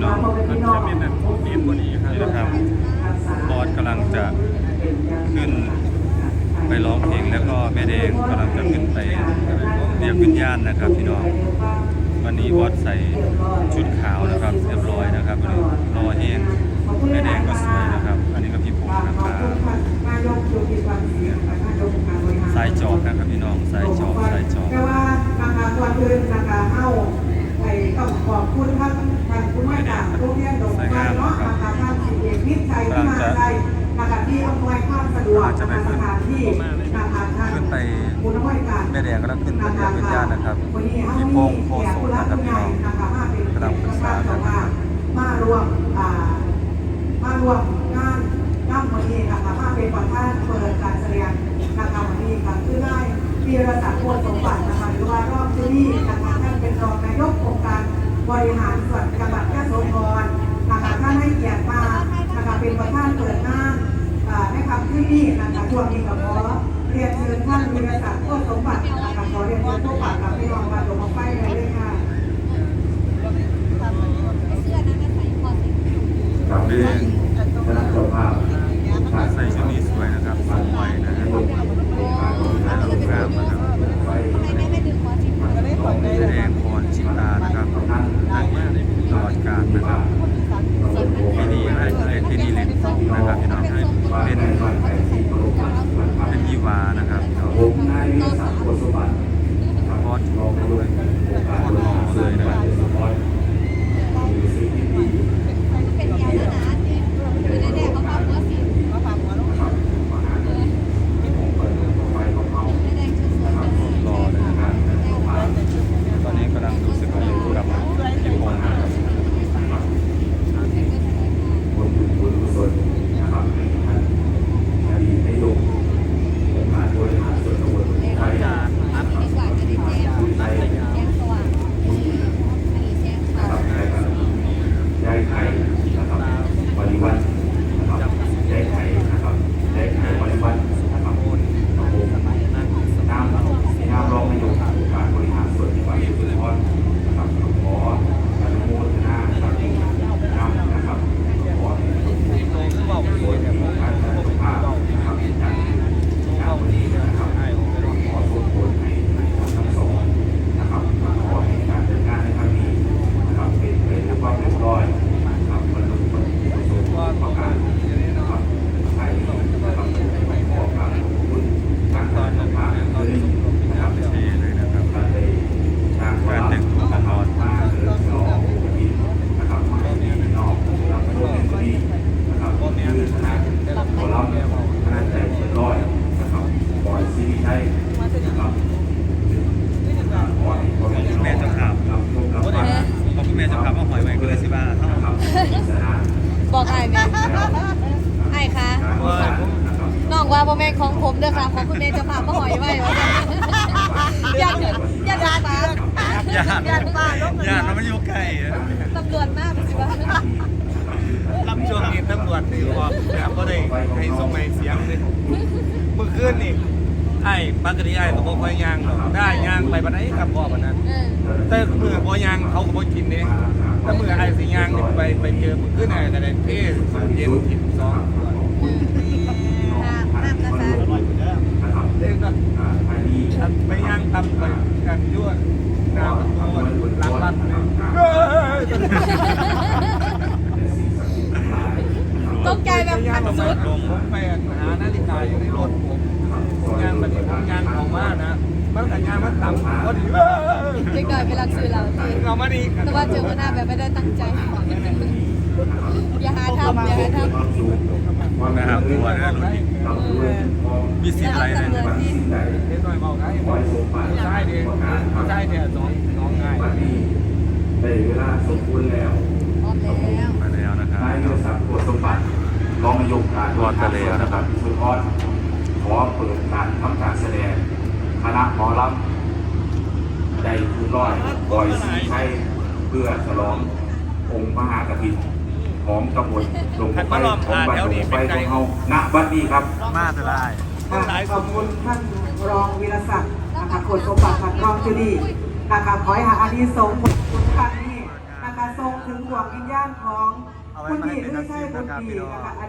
พี่น้องมันจะเป็นแบบเรียนบดีครับนี่นะครับบอสกำลังจะขึ้นไปร้องเพลงแล้วก็แม่แดงกำลังจะขึ้นไปเรียกวิญญาณนะครับพี่น้องวันนี้บอสใส่ชุดขาวนะครับเรียบร้อยนะครับรอแห้งแม่แดงก็สวยนะครับ อันนี้ก็พี่ผมนะครับสายจอบนะครับพี่น้องสายจอบสายจอบ แต่ว่านะคะก่อนอื่นนะคะเฮาไอ้ต้องขอบคุณท่านท่านผู้ว่าการโรงเรียนดงไม้เนาะนะคะท่านสิเอกนิชัยที่มาได้นะคะที่อำนวยความ สะดวกนะคาที่ขึ้นไปแม่แดงกำลังขึ้นไปเรียกวิญญาณนะครับพี่พงโคโซนะครับพี่น้องกำลังปรึกษากันนะครับมารวมอ่ามารวมงานงานวันนี้นะคะมาเป็นประธานเปิดการแสดงนะคะวันนี้ค่ะคือได้พีรศักดิ์โพธิ์สมบัตินะคะหรือว่ารอบที่นี่นะคะท่านเป็นรองนายกองค์การบริหาร ที่นะคะช่วงนี้ก็ขอเรียนเชิญท่านพีรศักดิ์โพธิ์สมบัตินะคะขอเรียนเชิญพวกปากกับพี่น้องมาลงมาไปเลยด้วยค่ะครับเรื่ ว่าพ่อแม่ของผมเด้อค่ะของคุณแม่เจะพาพ่อหอยไว้ว่าอย่าอย่าด่าตาญาติอย่าตาลบญาติมันไม่อยู่ไกลตำรวจมากสิว่ารับช่วงนี้ตำรวจนี่ออกนะครับก็ได้ให้ส่งไม้เสียงเลยเมื่อคืนนี่ไอ้ปกติไอ้ตัวบ่ค่อยย่างหรอกได้ย่างไปบันไดกับพ่อบันนั้น เออแต่มือบ่ย่างเขาก็บ่กินเด้แต่มือไอ้สิย่างนี่ไปไปเจอเมื่อคืนไอ้ก็ได้เทสเย็นทิพสองน้ำน้ำนะคะ เด็กก็อันไปย่างทำไปกันยั่วหน้าประตูหลังบ้านเลยเฮ้ยตกใจแบบอันสุดลงผมไปหานาฬิกาอยู่ในรถผมผมย่างแบบนี้ผมย่างของมานะมันแต่ย่างมันต่ำก็ดีเว้ยเด็กหน่อยไปรักซื้อเราทีเรามาดีแต่ว่าเจอหน้าแบบไม่ได้ตั้งใจอย่าหาทำอย่าหาทำ นะครับตัวนะรุ่นนี้มีสิทธิ์อะไรเลยนะเล็กน้อยเบาได้ผู้ชายดีผู้ชายเนี่ยสองน้องง่ายได้เวลาสมควรแล้วพร้อมแล้วมาแล้วนะครับนายวิศักดิ์โกศสมบัติรองนายกการบริหารส่วนจังหวัดสุโขทัยขอเปิดการทำการแสดงคณะหมอลำได้คุณร้อยบอยสีไทยเพื่อฉลององค์มหากฐิน ของตำบลดงไฟของบ้านดงไฟของเฮาณบัดนี้ครับมาจะได้ขอบคุณท่านรองวีรศักดิ์นะคะโคสมบัติขัดรองจุดีนะคะขอให้หาอานิสงส์ผลบุญครั้งนี้นะคะทรงถึงดวงวิญญาณของคุณพี่ไม่ใช่คุณพี่นะคะ